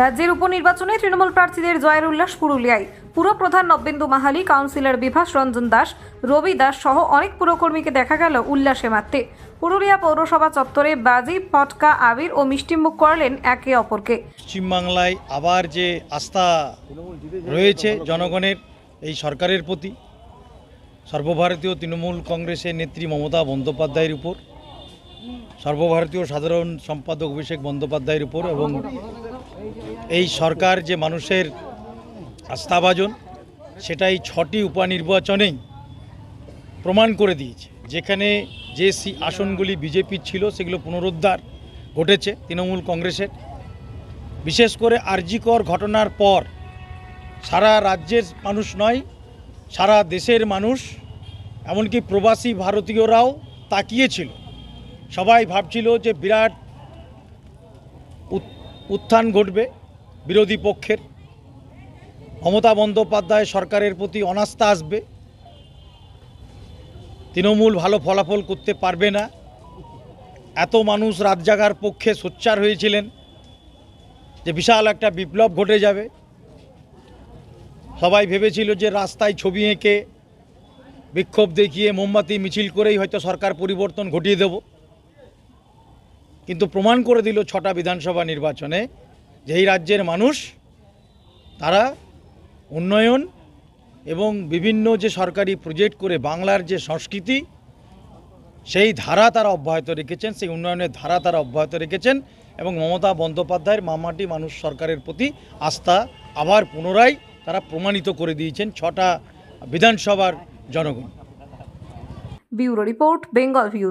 রাজ্যের উপনির্বাচনে তৃণমূল প্রার্থীদের জয়ের উল্লাস পুরুলিয়ায়। পুরপ্রধান নব্বেন্দু মাহালি, কাউন্সিলর বিভাস রঞ্জন দাস, রবি দাস সহ অনেক পুরকর্মীকে দেখা গেল উল্লাসে মারতে। পুরুলিয়া পৌরসভা চত্বরে বাজি পটকা আবির ও মিষ্টিমুখ করলেন একে অপরকে। পশ্চিমবাংলায় আবার যে আস্থা রয়েছে জনগণের, এই সরকারের প্রতি, সর্বভারতীয় তৃণমূল কংগ্রেসের নেত্রী মমতা বন্দ্যোপাধ্যায়ের উপর, সর্বভারতীয় সাধারণ সম্পাদক অভিষেক বন্দ্যোপাধ্যায়ের উপর এবং এই সরকার যে মানুষের আস্থাভাজন, সেটাই ছটি উপনির্বাচনেই প্রমাণ করে দিয়েছে। যেখানে যে আসনগুলি বিজেপির ছিল, সেগুলো পুনরুদ্ধার ঘটেছে তৃণমূল কংগ্রেসের। বিশেষ করে আরজিকর ঘটনার পর সারা রাজ্যের মানুষ নয়, সারা দেশের মানুষ, এমনকি প্রবাসী ভারতীয়রাও তাকিয়েছিল। সবাই ভাবছিল যে বিরাট উত্থান ঘটবে বিরোধী পক্ষের। মমতা বন্দ্যোপাধ্যায় সরকারের প্রতি অনাস্থা আসবে। তৃণমূল ভালো ফলাফল করতে পারবে না। এত মানুষ রাত জাগার পক্ষে সোচ্চার হয়েছিলেন যে বিশাল একটা বিপ্লব ঘটে যাবে। সবাই ভেবেছিল যে রাস্তায় ছবি এঁকে বিক্ষোভ দেখিয়ে মোমবাতি মিছিল করেই হয়তো সরকার পরিবর্তন ঘটিয়ে দেব। কিন্তু প্রমাণ করে দিল ছটা বিধানসভা নির্বাচনে যে এই রাজ্যের মানুষ, তারা উন্নয়ন এবং বিভিন্ন যে সরকারি প্রজেক্ট করে বাংলার যে সংস্কৃতি, সেই ধারা তারা অব্যাহত রেখেছেন, সেই উন্নয়নের ধারা তারা অব্যাহত রেখেছেন এবং মমতা বন্দ্যোপাধ্যায়ের মামাটি মানুষ সরকারের প্রতি আস্থা আবার পুনরায় তারা প্রমাণিত করে দিয়েছেন ছটা বিধানসভার জনগণ। Bureau report, Bengal view.